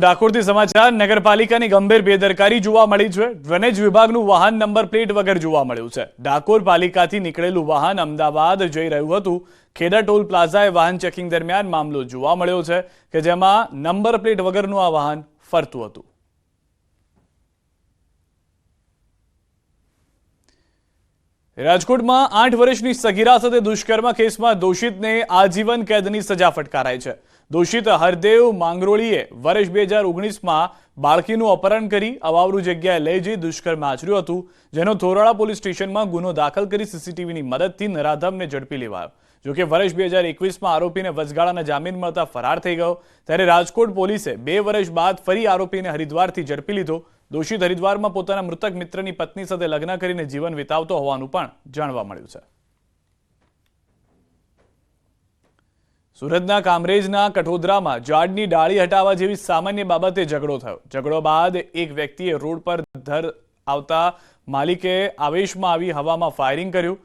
ડાકોરથી સમાચાર, નગરપાલિકાની ગંભીર બેદરકારી જોવા મળી છે. ડ્રેનેજ વિભાગનું વાહન નંબર પ્લેટ વગર જોવા મળ્યું છે. ડાકોર પાલિકાથી નીકળેલું વાહન અમદાવાદ જઈ રહ્યું હતું. ખેડા ટોલ પ્લાઝાએ વાહન ચેકિંગ દરમિયાન મામલો જોવા મળ્યો છે કે જેમાં નંબર પ્લેટ વગરનું આ વાહન ફરતું હતું. રાજકોટમાં આઠ વર્ષની સગીરા સાથે દુષ્કર્મ કેસમાં દોષિતને આજીવન કેદની સજા ફટકારાઈ છે. દોષિત હરદેવ માંગરોળીએ વર્ષ બે હજાર ઓગણીસમાં બાળકીનું અપહરણ કરી અવાવરું જગ્યાએ લઈ જઈ દુષ્કર્મ આચર્યું હતું, જેનો થોરાળા પોલીસ સ્ટેશનમાં ગુનો દાખલ કરી સીસીટીવીની મદદથી નરાધમને ઝડપી લેવાયો. જોકે વર્ષ બે હજાર એકવીસમાં આરોપીને વચગાળાના જામીન મળતા ફરાર થઈ ગયો. ત્યારે રાજકોટ પોલીસે બે વર્ષ બાદ ફરી આરોપીને હરિદ્વારથી ઝડપી લીધો. દોષિત હરિદ્વારમાં પોતાના મૃતક મિત્રની પત્ની સાથે લગ્ન કરીને જીવન વિતાવતો હોવાનું પણ જાણવા મળ્યું છે. સુરતના કામરેજના કઠોદરામાં ઝાડની ડાળી હટાવવા જેવી સામાન્ય બાબતે ઝઘડો થયો. ઝઘડો બાદ એક વ્યક્તિએ રોડ પર ધર આવતા માલિકે આવેશમાં આવી હવામાં ફાયરિંગ કર્યું.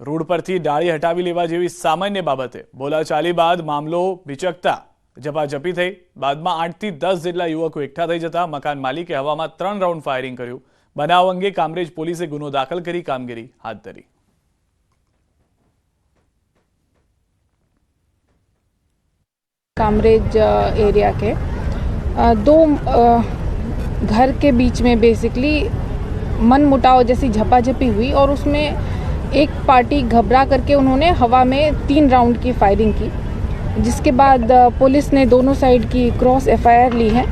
રોડ પરથી ડાળી હટાવી લેવા જેવી સામાન્ય બાબતે બોલાચાલી બાદ મામલો વિચકતા ઝપાઝપી થઈ. બાદમાં આઠથી દસ જેટલા યુવકો એકઠા થઈ જતા મકાન માલિકે હવામાં ત્રણ રાઉન્ડ ફાયરિંગ કર્યું. બનાવ અંગે કામરેજ પોલીસે ગુનો દાખલ કરી કામગીરી હાથ ધરી. कामरेज एरिया के। दो घर के बीच में बेसिकली मन मुटाव जैसी झपाझपी हुई और उसमें एक पार्टी घबरा करके उन्होंने हवा में तीन राउंड की फायरिंग की, जिसके बाद पुलिस ने दोनों साइड की क्रॉस एफआईआर ली है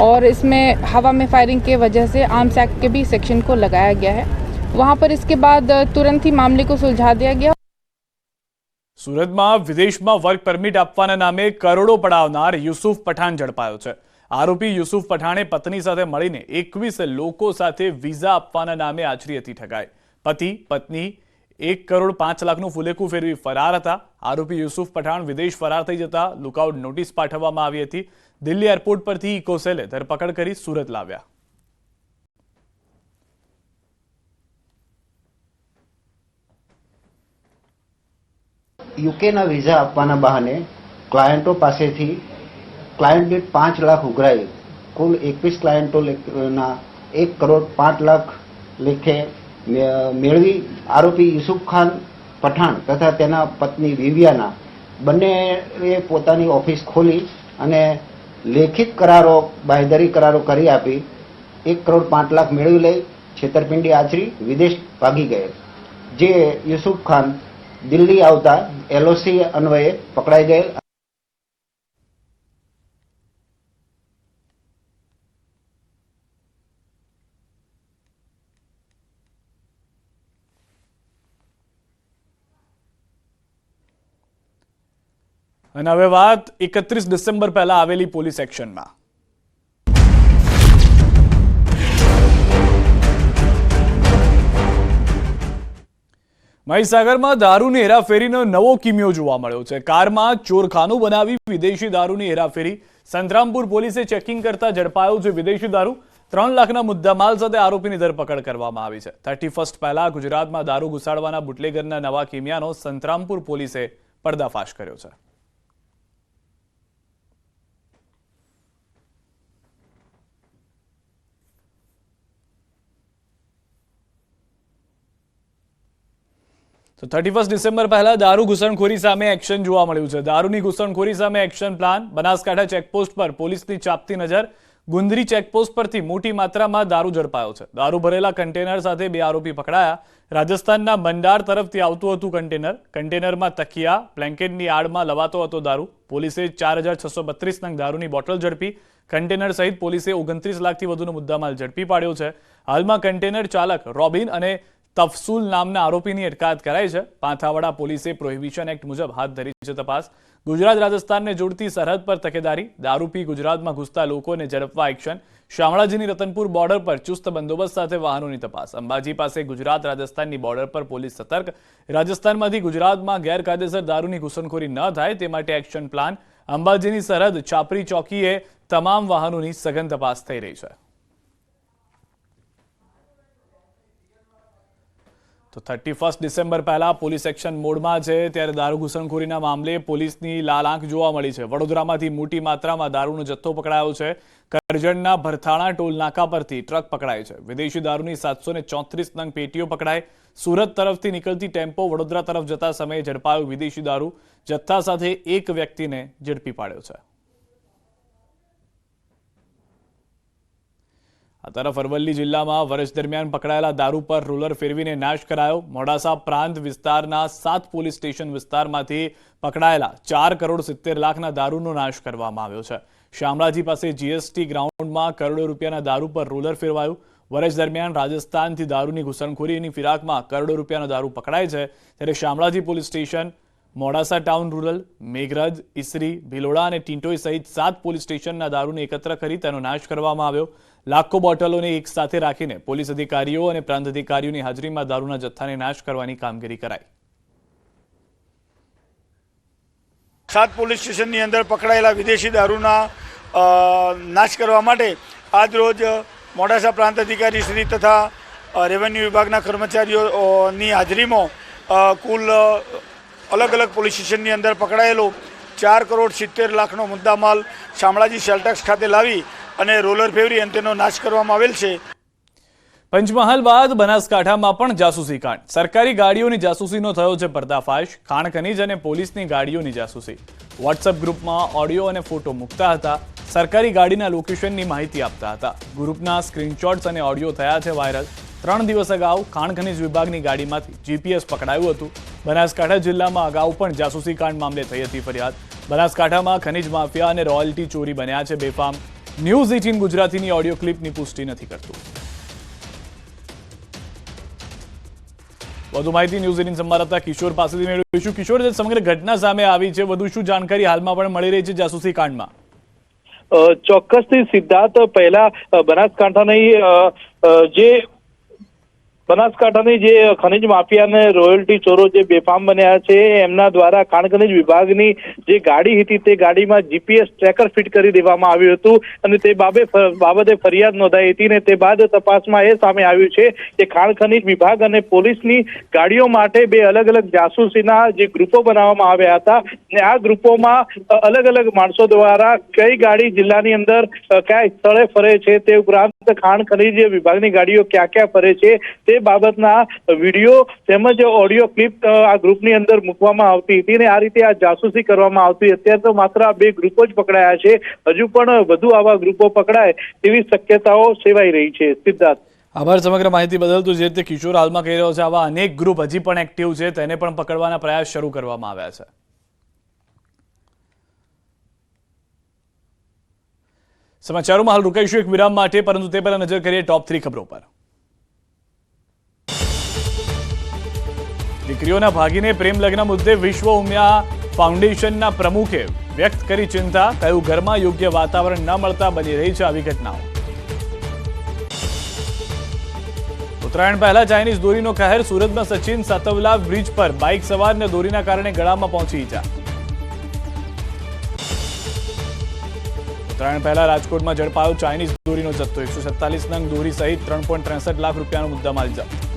और इसमें हवा में फायरिंग के वजह से आर्म्स एक्ट के भी सेक्शन को लगाया गया है। वहाँ पर इसके बाद तुरंत ही मामले को सुलझा दिया गया। સુરતમાં વિદેશમાં વર્ક પરમિટ આપવાના નામે કરોડો પડાવનાર યુસુફ પઠાણ ઝડપાયો છે. આરોપી યુસુફ પઠાણે પત્ની સાથે મળીને એકવીસ લોકો સાથે વિઝા આપવાના નામે આચરી હતી ઠગાઈ. પતિ, પત્ની, એક કરોડ પાંચ લાખનું ફુલેકું ફેરવી ફરાર હતા. આરોપી યુસુફ પઠાણ વિદેશ ફરાર થઈ જતા લુકઆઉટ નોટિસ પાઠવવામાં આવી હતી. દિલ્હી એરપોર્ટ પરથી ઇકોસેલે ધરપકડ કરી સુરત લાવ્યા. યુકેના વિઝા આપવાના બહાને ક્લાયન્ટો પાસેથી ક્લાયન્ટ દીઠ પાંચ લાખ ઉઘરાઈ કુલ એકવીસ ક્લાયન્ટોના એક કરોડ પાંચ લાખ લેખે મેળવી. આરોપી યુસુફ ખાન પઠાણ તથા તેના પત્ની વિવિયાના બંનેએ પોતાની ઓફિસ ખોલી અને લેખિત કરારો બાંયધરી કરારો કરી આપી. એક કરોડ પાંચ લાખ મેળવી લઈ. છેતરપિંડી આચરી. વિદેશ ભાગી ગયે. જે યુસુફ ખાન દિલ્હી આવતા એલઓસી અન્વયે પકડાઈ ગયેલ. અને હવે વાત એકત્રીસ ડિસેમ્બર પહેલા આવેલી પોલીસ એક્શનમાં. મહીસાગરમાં દારૂની હેરાફેરીનો નવો કિમિયો જોવા મળ્યો છે. કારમાં ચોરખાનું બનાવી વિદેશી દારૂની હેરાફેરી. સંતરામપુર પોલીસે ચેકિંગ કરતા ઝડપાયો છે વિદેશી દારૂ. ત્રણ લાખના મુદ્દામાલ સાથે આરોપીની ધરપકડ કરવામાં આવી છે. થર્ટી ફર્સ્ટ પહેલા ગુજરાતમાં દારૂ ઘુસાડવાના બુટલેગરના નવા કિમિયાનો સંતરામપુર પોલીસે પર્દાફાશ કર્યો છે. તો થર્ટી ફર્સ્ટ ડિસેમ્બર પહેલા દારૂ ઘૂસણખોરી સામે એક્શન જોવા મળ્યું છે. દારૂની ઘૂસણખોરી સામે એક્શન પ્લાન બનાસકાંઠા ચેકપોસ્ટ પર પોલીસની ચાપતી નજર. ગુંદરી ચેકપોસ્ટ પરથી મોટી માત્રામાં દારૂ ઝડપાયો છે. દારૂ ભરેલા કન્ટેનર સાથે બે આરોપી પકડાયા. રાજસ્થાનના મંડાર તરફથી આવતું હતું કન્ટેનર કન્ટેનરમાં તકિયા બ્લેન્કેટની આડમાં લવાતો હતો દારૂ. પોલીસે ચાર હજાર છસો બત્રીસ નંગ દારૂની બોટલ ઝડપી. કન્ટેનર સહિત પોલીસે ઓગણત્રીસ લાખથી વધુનો મુદ્દામાલ ઝડપી પાડ્યો છે. હાલમાં કન્ટેનર ચાલક રોબિન અને તફસુલ નામના આરોપીની અટકાયત કરાઈ છે. પાંથાવાડા પોલીસે પ્રોહિબિશન એક્ટ મુજબ હાથ ધરી છે તપાસ. ગુજરાત રાજસ્થાનને જોડતી સરહદ પર તકેદારી. દારૂ ગુજરાતમાં ઘૂસતા લોકોને ઝડપવા એક્શન. શામળાજીની રતનપુર બોર્ડર પર ચુસ્ત બંદોબસ્ત સાથે વાહનોની તપાસ. અંબાજી પાસે ગુજરાત રાજસ્થાનની બોર્ડર પર પોલીસ સતર્ક. રાજસ્થાનમાંથી ગુજરાતમાં ગેરકાયદેસર દારૂની ઘૂસણખોરી ન થાય તે માટે એક્શન પ્લાન. અંબાજીની સરહદ છાપરી ચોકીએ તમામ વાહનોની સઘન તપાસ થઈ રહી છે. તો થર્ટી ફર્સ્ટ ડિસેમ્બર પહેલા પોલીસ એક્શન મોડમાં છે, ત્યારે દારૂ ઘૂસણખોરીના મામલે પોલીસની લાલ આંખ જોવા મળી છે. વડોદરામાંથી મોટી માત્રામાં દારૂનો જથ્થો પકડાયો છે. કરજણના ભરથાણા ટોલ નાકા પરથી ટ્રક પકડાય છે. વિદેશી દારૂની સાતસો ચોત્રીસ નંગ પેટીઓ પકડાય. સુરત તરફથી નીકળતી ટેમ્પો વડોદરા તરફ જતા સમયે ઝડપાયો વિદેશી દારૂ. જથ્થા સાથે એક વ્યક્તિને ઝડપી પાડ્યો છે. આ તરફ અરવલ્લી જિલ્લામાં વર્ષ દરમિયાન પકડાયેલા દારૂ પર રૂલર ફેરવીને નાશ કરાયો. મોડાસા પ્રાંત વિસ્તારના સાત પોલીસ સ્ટેશન વિસ્તારમાંથી પકડાયેલા ચાર કરોડ સિત્તેર લાખના દારૂનો નાશ કરવામાં આવ્યો છે. શામળાજી પાસે જીએસટી ગ્રાઉન્ડમાં કરોડો રૂપિયાના દારૂ પર રોલર ફેરવાયું. વર્ષ દરમિયાન રાજસ્થાનથી દારૂની ઘૂસણખોરીની ફિરાકમાં કરોડો રૂપિયાનો દારૂ પકડાય છે. ત્યારે Shamlaji police station Modasa town rural, Meghraj, Isri, Bhiloda અને ટિન્ટોઈ સહિત સાત પોલીસ સ્ટેશનના દારૂને એકત્ર કરી તેનો નાશ કરવામાં આવ્યો. લાખો બોટલોને એક સાથે રાખીને પોલીસ અધિકારીઓ અને પ્રાંત અધિકારીઓની હાજરીમાં દારૂના જથ્થાને નાશ કરવાની કામગીરી કરાઈ. સાત પોલીસ સ્ટેશનની અંદર પકડાયેલા વિદેશી દારૂના નાશ કરવા માટે આજરોજ મોડાસા પ્રાંત અધિકારી શ્રી તથા રેવન્યુ વિભાગના કર્મચારીઓની હાજરીમાં કુલ અલગ અલગ પોલીસ સ્ટેશનની અંદર પકડાયેલો. ચાર કરોડ સિત્તેર લાખનો મુદ્દામાલ શામળાજી સેલટેક્સ ખાતે લાવી અને રોલર ફેવરી અને તેનો નાશ કરવામાં આવેલ છે. પંચમહાલ બાદ બનાસકાંઠામાં પણ જાસૂસી કાંડ. સરકારી ગાડીઓની જાસૂસીનો થયો છે પર્દાફાશ. ખાણ ખનીજ અને પોલીસની ગાડીઓની જાસૂસી. વોટ્સએપ ગ્રુપમાં ઓડિયો અને ફોટો મૂકતા હતા. સરકારી ગાડીના લોકેશનની માહિતી આપતા હતા. ગ્રુપના સ્ક્રીનશોટ્સ અને ઓડિયો થયા છે વાયરલ ત્રણ દિવસ અગાઉ ખાણ ખનીજ વિભાગની ગાડીમાંથી જીપીએસ પકડાયું હતું. બનાસકાંઠા જિલ્લામાં અગાઉ પણ જાસૂસી કાંડ મામલે થઈ હતી ફરિયાદ. બનાસકાંઠામાં ખનીજ માફિયા અને રોયલ્ટી ચોરી બન્યા છે બેફામ. ન્યૂઝ એટીન ગુજરાતીની ઓડિયો ક્લિપની પુષ્ટિ નથી કરતું. વધુ માહિતી ન્યૂઝ એટીન સંવાદદાતા કિશોર પાસેથી મેળવીશું. કિશોર, જે સમગ્ર ઘટના સામે આવી છે, વધુ શું જાણકારી હાલમાં પણ મળી રહી છે જાસૂસી કાંડમાં? ચોક્કસથી સિદ્ધાર્થ, પહેલા બનાસકાંઠાની જે બનાસકાંઠાની જે ખનિજ માફિયા અને રોયલ્ટી ચોરો જે બેફામ બન્યા છે, એમના દ્વારા ખાણ ખનિજ વિભાગની જે ગાડી હતી તે ગાડીમાં જીપીએસ ટ્રેકર ફિટ કરી દેવામાં આવ્યું હતું અને તે બાબે બાબતે ફરિયાદ નોંધાઈ હતી ને તે બાદ તપાસમાં એ સામે આવ્યું છે કે ખાણ ખનિજ વિભાગ અને પોલીસની ગાડીઓ માટે બે અલગ અલગ જાસૂસીના જે ગ્રુપો બનાવવામાં આવ્યા હતા ને આ ગ્રુપોમાં અલગ અલગ માણસો દ્વારા કઈ ગાડી જિલ્લાની અંદર કયા સ્થળે ફરે છે તે ઉપરાંત ખાણ ખનીજ વિભાગની ગાડીઓ ક્યાં ક્યાં ફરે છે તે બાબતના વીડિયો તેમજ ઓડિયો ક્લિપ આ ગ્રુપની અંદર મૂકવામાં આવતી હતી અને આ રીતે આ જાસૂસી કરવામાં આવતી. અત્યારે તો માત્ર આ બે ગ્રુપો જ પકડાયા છે. હજુ પણ વધુ આવા ગ્રુપો પકડાય તેવી શક્યતાઓ સેવાઈ રહી છે. સિદ્ધાર્થ. આભાર સમગ્ર માહિતી બદલ. તો જે રીતે કિશોર હાલમાં કહી રહ્યો છે, આવા અનેક ગ્રુપ હજી પણ એક્ટિવ છે, તેને પણ પકડવાના પ્રયાસ શરૂ કરવામાં આવ્યા છે. સમાચારોમાં હાલ રોકાઈશું એક વિરામ માટે, પરંતુ તે પહેલા નજર કરીએ ટોપ થ્રી ખબરો પર. દીકરીઓના ભાગીને પ્રેમ લગ્ન મુદ્દે વિશ્વ ઉમિયા ફાઉન્ડેશનના પ્રમુખે વ્યક્ત કરી ચિંતા કહ્યું ઘરમાં યોગ્ય વાતાવરણ ન મળતા બની રહી છે આવી ઘટનાઓ. ઉત્તરાયણ પહેલા ચાઇનીઝ દોરીનો કહેર સુરતમાં સચિન સાતવલા બ્રિજ પર બાઇક સવારને દોરીના કારણે ગળામાં પહોંચી ઈજા. ઉત્તરાયણ પહેલા રાજકોટમાં ઝડપાયો ચાઇનીઝ દોરીનો જથ્થો. એકસો સત્તાલીસ નંગ દોરી સહિત ત્રણ પોઈન્ટ ત્રેસઠ લાખ રૂપિયાનો મુદ્દામાલ જપ્ત.